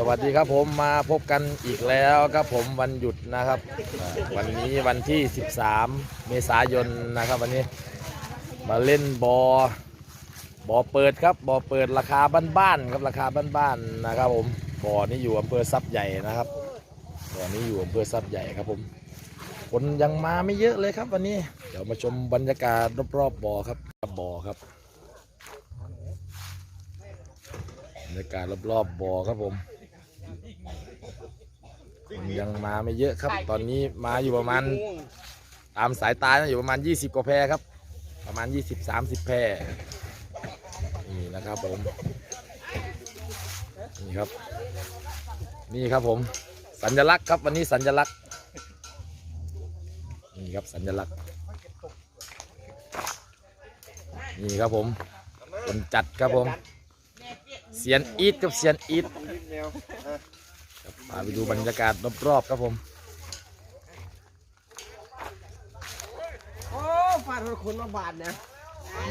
สวัสดีครับผมมาพบกันอีกแล้วครับผมวันหยุดนะครับอ่าวันนี้วันที่ 13 เมษายนนะครับ วันนี้มาเล่นบอบอเปิดครับบอเปิดราคาบ้านๆครับราคาบ้านๆนะครับผมบ่อนี้อยู่อำเภอทรัพย์ใหญ่นะครับบ่อนี้อยู่อำเภอทรัพย์ใหญ่ครับผม คนยังมาไม่เยอะเลยครับวันนี้เดี๋ยวมาชมบรรยากาศรอบๆบ่อครับบ่อครับบรรยากาศรอบๆบ่อครับผม ยังมาไม่เยอะครับ ตอนนี้มาอยู่ประมาณตามสายตานะอยู่ประมาณ 20 กว่าแพรครับ ประมาณ 20-30 แพรนี่นะครับผมนี่ครับ นี่ครับผม สัญลักษณ์ครับวันนี้สัญลักษณ์นี่ครับสัญลักษณ์นี่ครับผมคนจัดครับผมเสียนอีทกับเสียนอีทครับ พาไปดูบรรยากาศรอบๆครับผมโอ้ฟาดคนมาบาดเนี่ย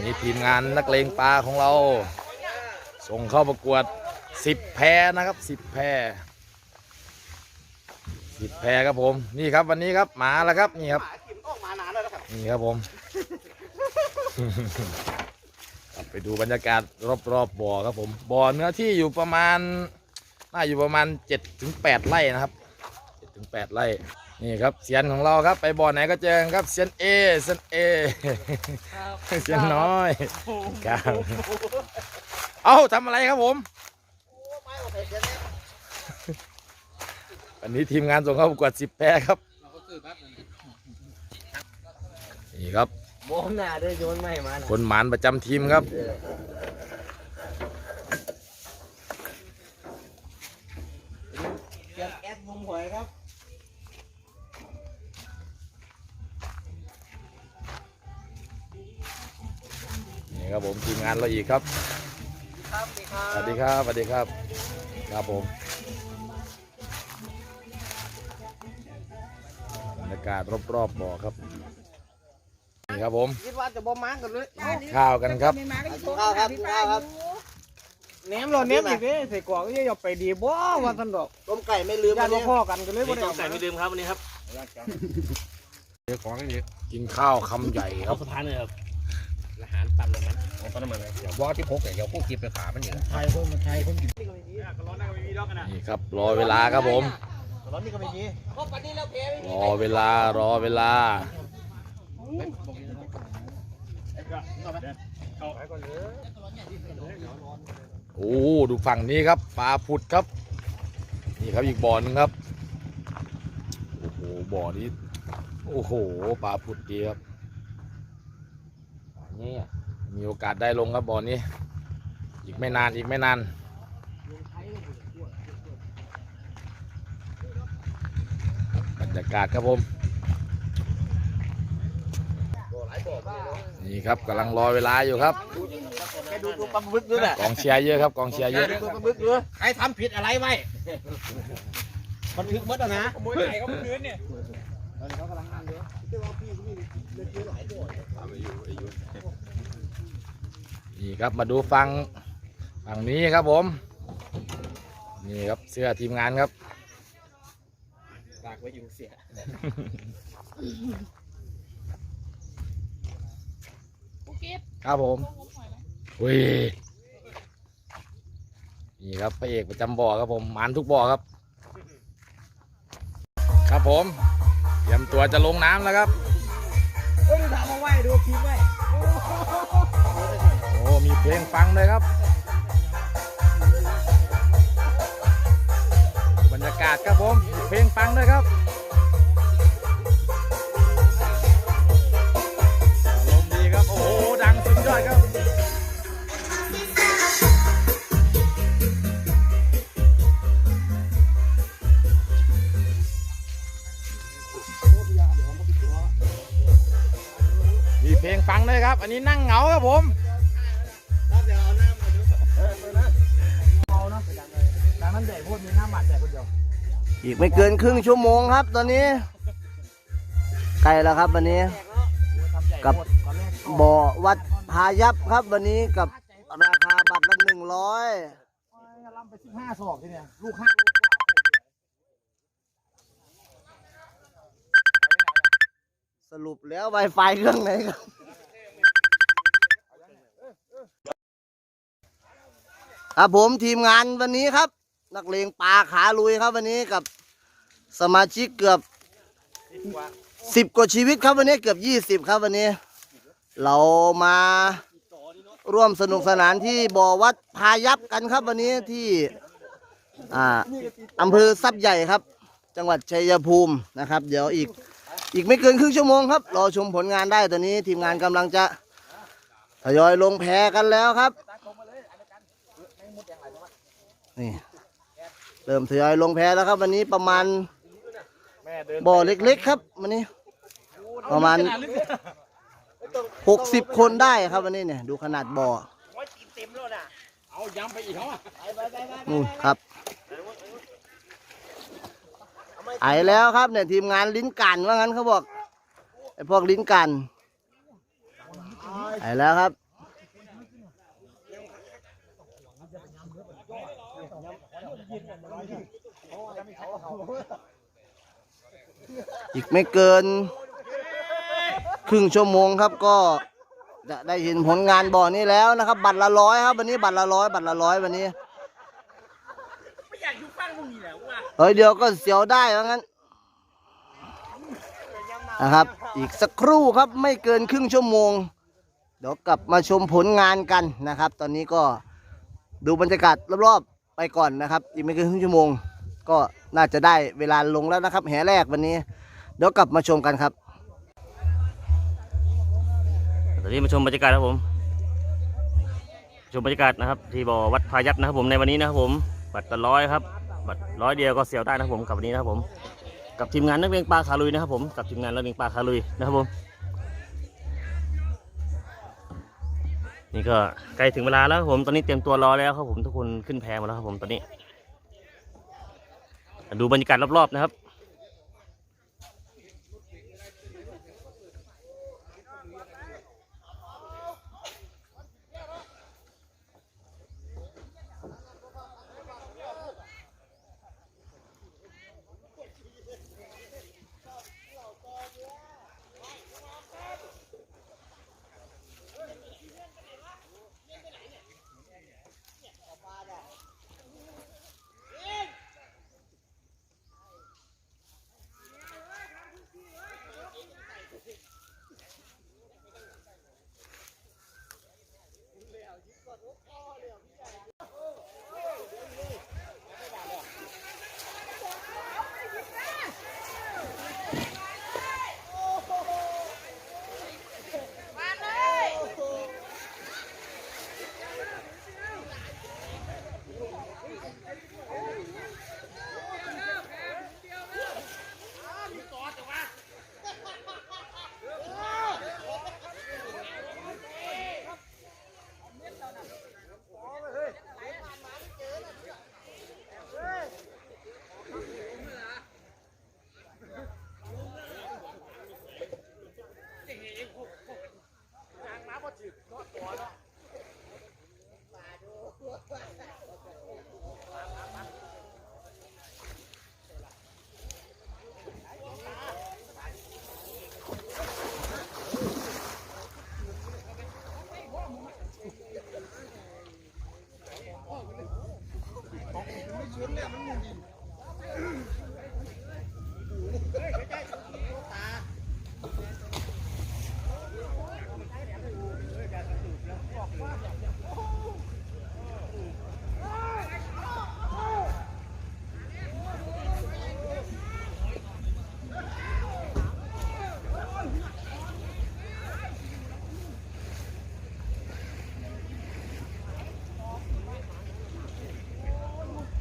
นี่ทีมงานนักเลงปลาของเรา ส่งเข้าประกวด 10 แพรนะครับ 10 แพร10 แพรครับผม นี่ครับวันนี้ครับมาแล้วครับนี่ครับขิมออกมานานแล้วนะครับนี่ครับผมครับไปดูบรรยากาศรอบๆบ่อครับผม บ่อเนื้อที่อยู่ประมาณ น่าอยู่ประมาณ7ถึง8ไร่นะครับ7ถึง8ไร่นี่ครับเสียนของเราครับไปบ่อไหนก็เจอกันครับเสียนเอเสียนเอเสียนน้อยครับเอ้าทำอะไรครับผมไม่โอเคเดี๋ยวนี้วันนี้ทีมงานส่งเข้าประกวด10แพรครับนี่ครับมองหน้าด้วยโยนไม่มานะคนหมานประจำทีมครับ เตรียมแอดมุม หวยครับ นี่ครับผมทีมงานเราอีกครับครับดีครับ สวัสดีครับสวัสดีครับครับผมบรรยากาศรอบๆบ่อครับนี่ครับผม คิดว่าจะบ่มากันเลยข้าวกันครับข้าวครับข้าวครับ แหนมเราแหนมอีกเด้ใส่กรอกก็จะไปดีบ่ว่าท่านดอกต้มไก่ไม่ลืมญาวัตินนี้พ่อกันกันเลยบ่ได้ต้มไก่ไม่ลืมครับวันนี้ครับกินข้าวคำใหญ่คเอารับสะพานเลยครับอาหารปั๊มน้ำมันเอาปั๊มน้ำมันเลยเดี๋ยวว่าที่พกเนี่ยเดี๋ยวพวกกินไปขามันอยู่ไทยคนมันไทยคนกินนี่ครับรอเวลาครับผมร้อนนี่ก็ไม่มีเพราะปันนี้เราแพ้ไม่มีรอเวลารอเวลา โอ้ดูฝั่งนี้ครับปลาผุดครับ นี่ครับอีกบ่อนึงครับ โอ้โหบ่อนี้โอ้โหปลาผุดดีครับนี่มีโอกาสได้ลงครับบ่อนี้ อีกไม่นานอีกไม่นานบรรยากาศครับผม นี่ครับกำลังรอเวลาอยู่ครับแกดูตัวปลาบึกด้วยน่ะกองเชียร์เยอะครับกองเชียร์เยอะตัวปลาบึกด้วยใครทำผิดอะไรไว้มันถึกมดอะนะนี่ครับมาดูฟังฝั่งนี้ครับผม นี่ครับเสื้อทีมงานครับฝากไว้อยู่เสีย ครับผมอุ้ยนี่ครับพระเอกประจำบ่อครับผมหมานทุกบ่อครับ ครับผมเตรียมตัวจะลงน้ำแล้วครับเฮ้ยดูถามมาไว้ดูคลิปไว้โอ้มีเพลงฟังเลยครับ บรรยากาศครับผมมีเพลงฟังด้วยครับ ยอดครับมีเพลงฟังด้วยครับ อันนี้นั่งเหงาครับผมดังนั้นแดกพูดมีหน้าหมัดแดกคนเดียวอีกไม่เกินครึ่งชั่วโมงครับ ตอนนี้ใกล้แล้วครับวันนี้ กับบ่อวัดพายัพครับวันนี้กับราคาบัตรละหนึ่งร้อยอะไรลำไปสิบห้าศอกทีเนี่ยลูกห้าลูกกว่าสรุปแล้ว Wi-Fi เครื่องไหนครับครับผมทีมงานวันนี้ครับ นักเลงปลาขาลุยครับวันนี้กับสมาชิกเกือบสิบกว่าชีวิตครับวันนี้เกือบยี่สิบครับวันนี้ เรามาร่วมสนุกสนานที่บ่อวัดพายัพกันครับวันนี้ที่อ่าอำเภอทรัพย์ใหญ่ครับ จังหวัดชัยภูมินะครับ เดี๋ยวอีกอีกไม่เกินครึ่งชั่วโมงครับ รอชมผลงานได้ตอนนี้ทีมงานกำลังจะทยอยลงแพกันแล้วครับนี่เริ่มทยอยลงแพแล้วครับวันนี้ประมาณบ่อเล็กๆครับวันนี้ประมาณ หกสิบคนได้ครับวันนี้เนี่ย ดูขนาดบ่อเอาย้ำไปอีกเหรอนู่นครับ ไอแล้วครับเนี่ยทีมงานลิ้นกันว่างั้นเขาบอกไอพวกลิ้นกันไอแล้วครับอีกไม่เกิน ครึ่งชั่วโมงครับก็จะได้เห็นผลงานบ่อนี้แล้วนะครับ บัตรละร้อยครับ วันนี้บัตรละร้อยบัตรละร้อยวันนี้เฮ้ยเดี๋ยวก็เสียวได้ว่างั้นนะครับ อีกสักครู่ครับไม่เกินครึ่งชั่วโมง เดี๋ยวกลับมาชมผลงานกันนะครับ ตอนนี้ก็ดูบรรยากาศรอบๆไปก่อนนะครับ อีกไม่เกินครึ่งชั่วโมง ก็น่าจะได้เวลาลงแล้วนะครับ แหแรกวันนี้ เดี๋ยวกลับมาชมกันครับ ตอนนี้มาชมบรรยากาศครับผม ชมบรรยากาศนะครับที่บ่อวัดพายัพนะครับผมในวันนี้นะครับผม บัตรละร้อยครับ บัตรร้อยเดียวก็เสียวได้นะครับผมกับวันนี้นะครับผม กับทีมงานนักเรียนปลาคาลุยนะครับผม กับทีมงานนักเรียนปลาคาลุยนะครับผม นี่ก็ใกล้ถึงเวลาแล้วครับผม ตอนนี้เตรียมตัวรอแล้วครับผมทุกคนขึ้นแพมาแล้วครับผมตอนนี้ ดูบรรยากาศรอบๆนะครับ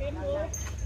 tengo.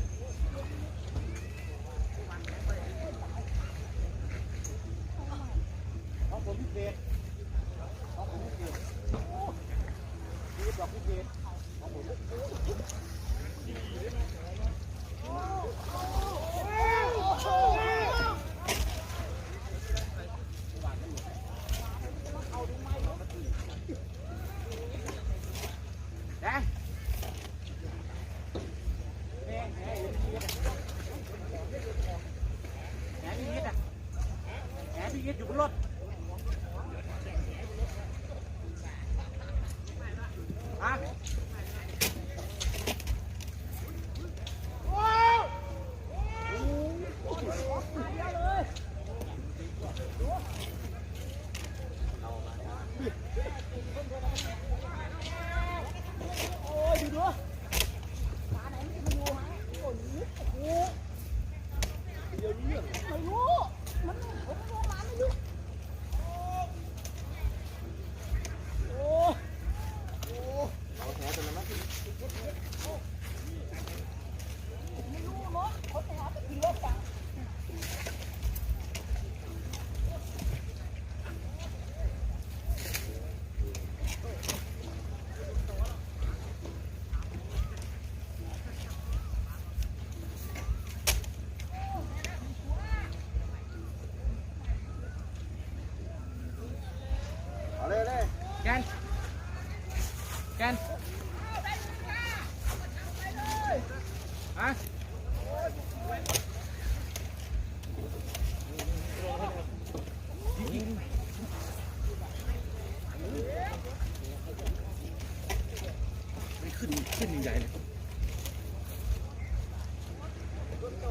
ขึ้นใหญ่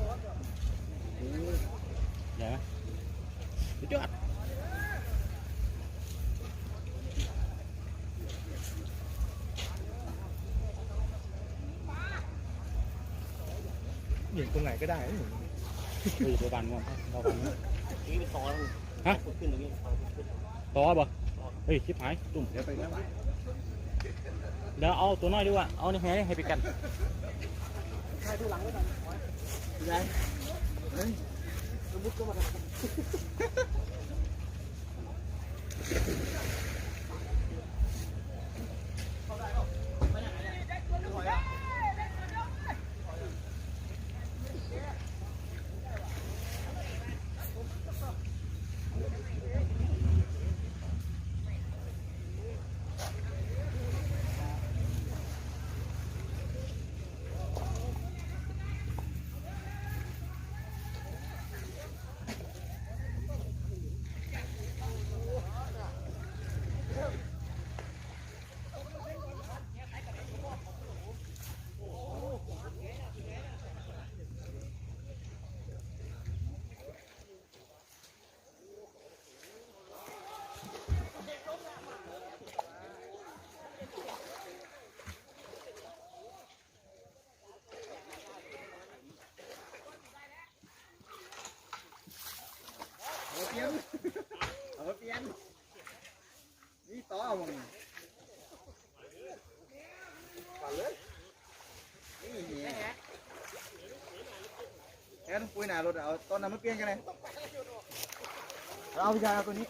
เลยใหญ่ไหมสุดยอดเหยียบตรงไหนก็ได้เฮ้ยตัวบันวะตัวบันนี่เป็นซอฮะขึ้นตรงนี้ต่อบ่เฮ้ยชิบหายตุ่มเดี๋ยวไปแล้ว เดี๋ยวเอาตัวน้อยดีกว่า เอาในแหให้ไปกันนี่ ปุ้ยหนารถเอาตอนนั้นมันเปลี่ยนกันเลยเอาพิจารณาตัวนี้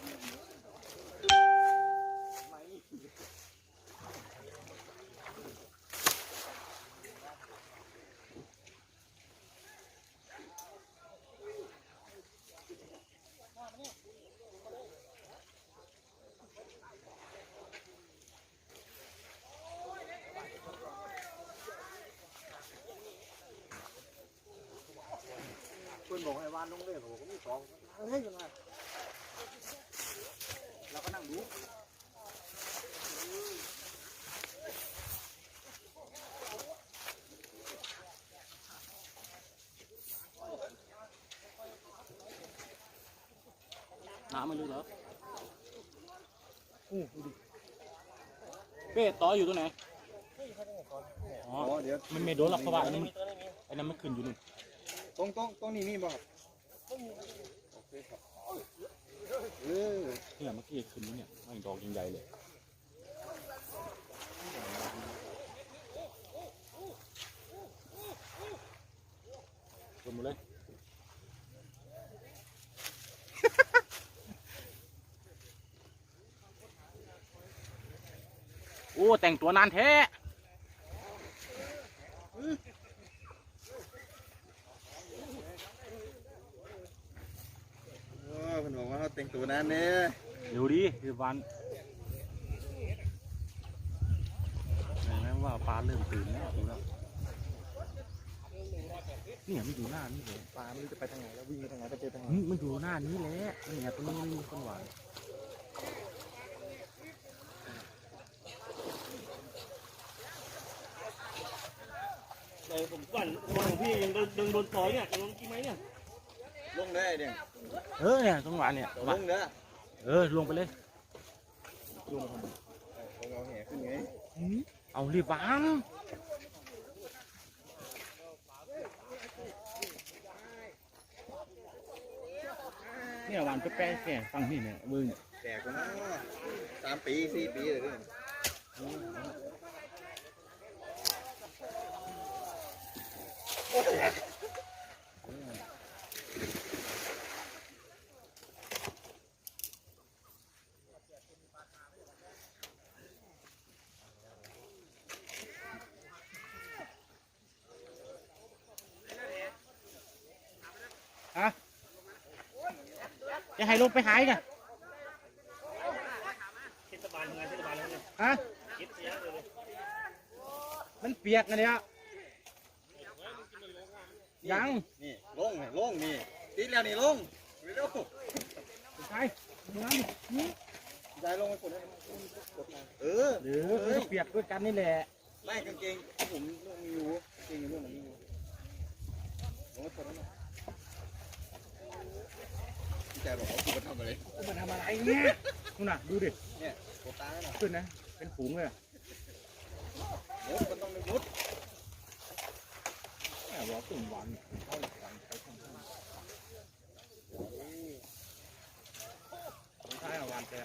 บอกให้วานลงเลยผมก็มีสองเฮ้ยยังไงเราก็นั่งดูน้ำมันลึกเหรออู้ดูดิเป้ต่ออยู่ตรงไหน อ๋อ เดี๋ยวมันไม่โดนหรอกเพราะว่าอันนั้นอันนั้นมันขึ้นอยู่นู่ ตรงตรงตรงนี้มีบ่ครับโอเคครับเออเนี่ยเมื่อกี้ขึ้นอยู่เนี่ยมันดอกใหญ่ๆเลยชนหมดเลยโอ้แต่งตัวนานแท้ เออคุณบอกว่าเขาแต่งตัวนั้นเนี่ยเดี๋ยวดิคือวันเห็นไหมว่าปลาเริ่มตื่นแล้วดูแล้วเนี่ยมันอยู่หน้านี่เลยปลาไม่รู้จะไปทางไหนแล้ววิ่งไปทางไหนไปเจอทางไหนมันมันอยู่หน้านี้แหละมันเนี่ยตรงนี้มันมีคนหวานเดี๋ยวผมก่อนคนของพี่ยังเดินบนซอยเนี่ยจะลงกี่ไหมเนี่ย ลงได้เนี่ยเออเนี่ยตรงหวานเนี่ยลงเด้อเออลงไปเลยลงเอาแห่ขึ้นไงเอารีบวางเนี่ยวานก็แป้แก่ฟังนี่เนี่ยมือเนี่ยแตกแล้สามปีสี่ปีเลยเนี่โอ้ ให้ลงไปหายกันฮะมันเปียกนะเนี่ยยังนี่ลงนี่ลงนี่ติดแล้วนี่ลงเร็วใช่ตรงนั้นนี่ยายลงไปกดให้กดมาเออหรือมันก็เปียกด้วยกันนี่แหละไล่กางเกงผมลงมีอยู่กางเกงอยู่เรื่องไหนมีอยู่ลงไปกดให้หน่อย พี่ใจบอกว่าคุณมาทำอะไรมันทำอะไรเนี่ยคุณน่ะดูดิเนี่ยกดตาให้หน่อยขึ้นนะ เป็นฝูงเลยอะมุดมันต้องมุดแอบบอกตุ่มหวานเนี่ยเข้าหลักหวานใช้ของท่านของท่านอะหวานแต่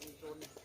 Sorry, sorry.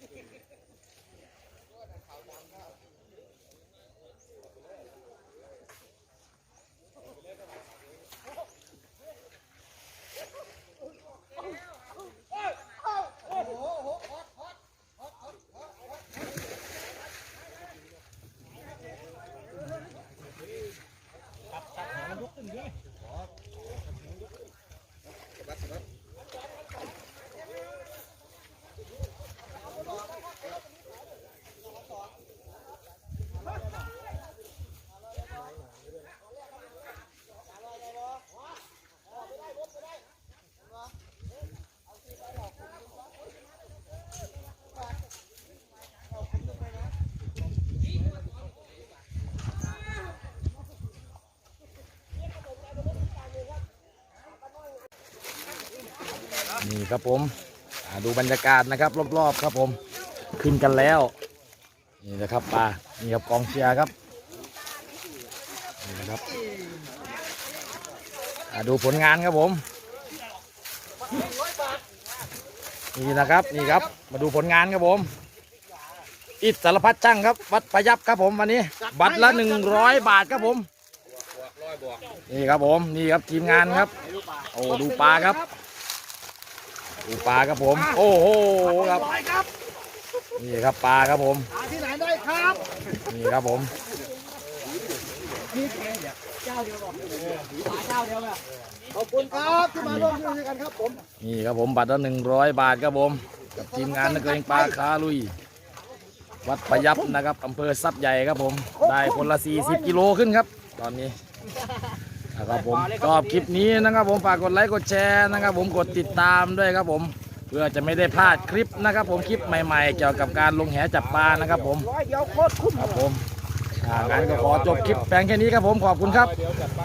นี่ครับผมดูบรรยากาศนะครับ รอบๆครับผม ขึ้นกันแล้วนี่นะครับปลานี่ครับกองเชียร์ครับนี่นะครับดูผลงานครับผมนี่นะครับนี่ครับ มาดูผลงานครับผม อิสารพัดช่างครับ วัดประยับครับผมวันนี้ บัตรละหนึ่งร้อยบาทครับผมนี่ครับผมนี่ครับทีมงานครับ โอ้ดูปลาครับ ดูปลาครับผม โอ้โหครับนี่ครับปลาครับผมที่ไหนได้ครับนี่ครับผมขอบคุณครับที่มาร่วมด้วยกันครับผมนี่ครับผมบัตรละหนึ่งร้อยบาทครับผมกับทีมงานนักเลงปลาคาลุย วัดพยับนะครับอำเภอซับใหญ่ครับผม ได้คนละ 40 กิโลขึ้นครับ ตอนนี้ นะครับผมชอบคลิปนี้นะครับผมฝากกดไลค์กดแชร์นะครับ ผมกดติดตามด้วยครับผม เพื่อจะไม่ได้พลาดคลิปนะครับ ผมคลิปใหม่ๆ เกี่ยวกับการลงแหจับปลานะครับ ผมร้อยเดียวโคตรคุ้มครับผมอ่างั้นก็ขอจบคลิปแปลงแค่นี้ครับผมขอบคุณครับเดี๋ยวจัดไป